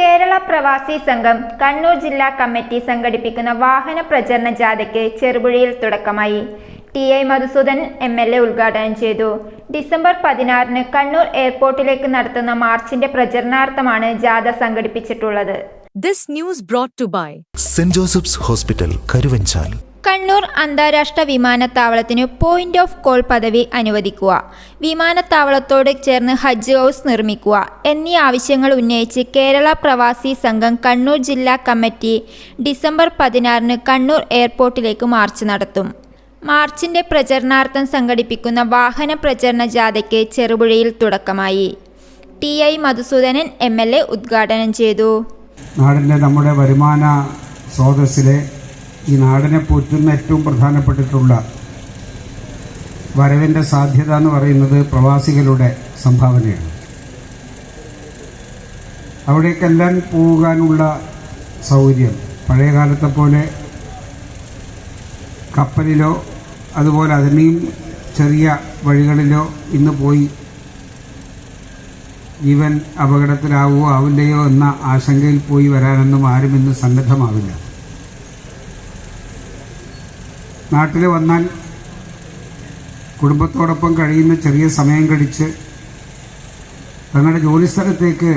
കേരള പ്രവാസി സംഘം കണ്ണൂർ ജില്ലാ കമ്മിറ്റി സംഘടിപ്പിക്കുന്ന വാഹന പ്രചരണ ജാഥയ്ക്ക് ചെറുപുഴയിൽ തുടക്കമായി. T I Madhusudan M L A ഉദ്ഘാടനം ചെയ്തു. ഡിസംബർ പതിനാറിന് കണ്ണൂർ എയർപോർട്ടിലേക്ക് നടത്തുന്ന മാർച്ചിന്റെ പ്രചരണാർത്ഥമാണ് ജാഥ സംഘടിപ്പിച്ചിട്ടുള്ളത്. This news brought to by saint Joseph's hospital Karuvanchal. Kannur അന്താരാഷ്ട്ര വിമാനത്താവളത്തിന് പോയിന്റ് ഓഫ് കോൾ പദവി അനുവദിക്കുക. വിമാനത്താവളത്തോട് ചേർന്ന് ഹജ്ജ് ഹൗസ് നിർമ്മിക്കുക. എന്നീ ആവശ്യങ്ങൾ ഉന്നയിച്ച് കേരള പ്രവാസി സംഘം കണ്ണൂർ ജില്ലാ കമ്മിറ്റി ഡിസംബർ പതിനാറിന് കണ്ണൂർ എയർപോർട്ടിലേക്ക് മാർച്ച് നടത്തും. മാർച്ചിന്റെ പ്രചരണാർത്ഥം സംഘടിപ്പിക്കുന്ന വാഹന പ്രചരണ ജാഥയ്ക്ക് ചെറുപുഴയിൽ തുടക്കമായി. T I Madhusoodanan M L A ഉദ്ഘാടനം ചെയ്തു. നാടിന്റെ നമ്മുടെ വരുമാന സ്രോതസ്സിലെ ഈ നാടിനെ പോറ്റുന്ന ഏറ്റവും പ്രധാനപ്പെട്ടിട്ടുള്ള വരവിന്റെ സാധ്യത എന്ന് പറയുന്നത് പ്രവാസികളുടെ സംഭാവനയാണ്. അവിടേക്കെല്ലാം പോകാനുള്ള സൗകര്യം പഴയ കാലത്തെ പോലെ കപ്പലിലോ അതുപോലെ അതിനെയും ചെറിയ വഴികളിലോ ഇന്ന് പോയി ജീവൻ അപകടത്തിലാവുകയോ ആവില്ലയോ എന്ന ആശങ്കയിൽ പോയി വരാനൊന്നും ആരും ഇന്ന് സന്നദ്ധമാവില്ല. നാട്ടിൽ വന്നാൽ കുടുംബത്തോടൊപ്പം കഴിയുന്ന ചെറിയ സമയം കഴിച്ച് തങ്ങളുടെ ജോലിസ്ഥലത്തേക്ക്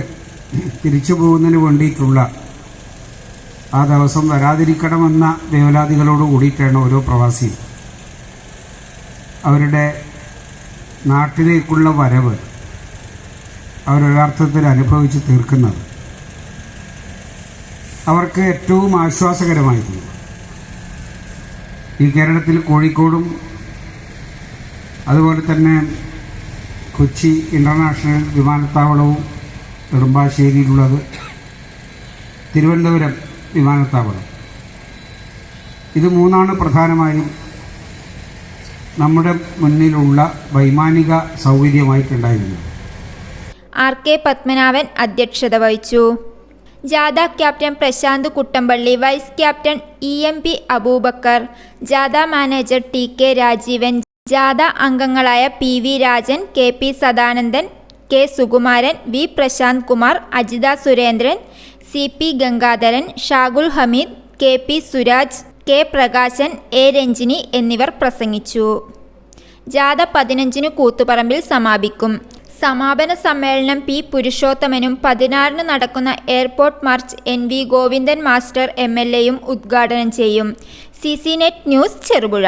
തിരിച്ചു പോകുന്നതിന് വേണ്ടിയിട്ടുള്ള ആ ദിവസം വരാതിരിക്കണമെന്ന ദേവലാദികളോട് കൂടിയിട്ടാണ് ഓരോ പ്രവാസി. അവരുടെ നാട്ടിലേക്കുള്ള വരവ് അവരൊരർത്ഥത്തിൽ അനുഭവിച്ച് തീർക്കുന്നത്. അവർക്ക് ഏറ്റവും ആശ്വാസകരമായിരുന്നു. ഈ കേരളത്തിൽ കോഴിക്കോടും അതുപോലെ തന്നെ കൊച്ചി ഇന്റർനാഷണൽ വിമാനത്താവളവും നെടുമ്പാശ്ശേരിയിലുള്ളത് തിരുവനന്തപുരം വിമാനത്താവളം. ഇത് മൂന്നാണ് പ്രധാനമായും നമ്മുടെ മുന്നിലുള്ള വൈമാനിക സൗകര്യമായിട്ടുണ്ടായിരുന്നത്. ആർ കെ പത്മനാഭൻ അധ്യക്ഷത വഹിച്ചു. ജാഥ captain Prashanth Kuttampally vice captain E M P Aboobacker ജാഥ മാനേജർ ടി കെ രാജീവൻ ജാഥ അംഗങ്ങളായ P V Rajan K P Sadanandan K Sukumaran V Prashanth Kumar Ajitha Surendran C P Gangadharan Shagul Hameed K P Suraj K Prakashan A Ranjini എന്നിവർ പ്രസംഗിച്ചു. ജാഥ പതിനഞ്ചിന് കൂത്തുപറമ്പിൽ സമാപിക്കും. സമാപന സമ്മേളനം പി പുരുഷോത്തമനും പതിനാറിന് നടക്കുന്ന airport march N V Govindan master M L എയും ഉദ്ഘാടനം ചെയ്യും. C C net news Cherupuzha.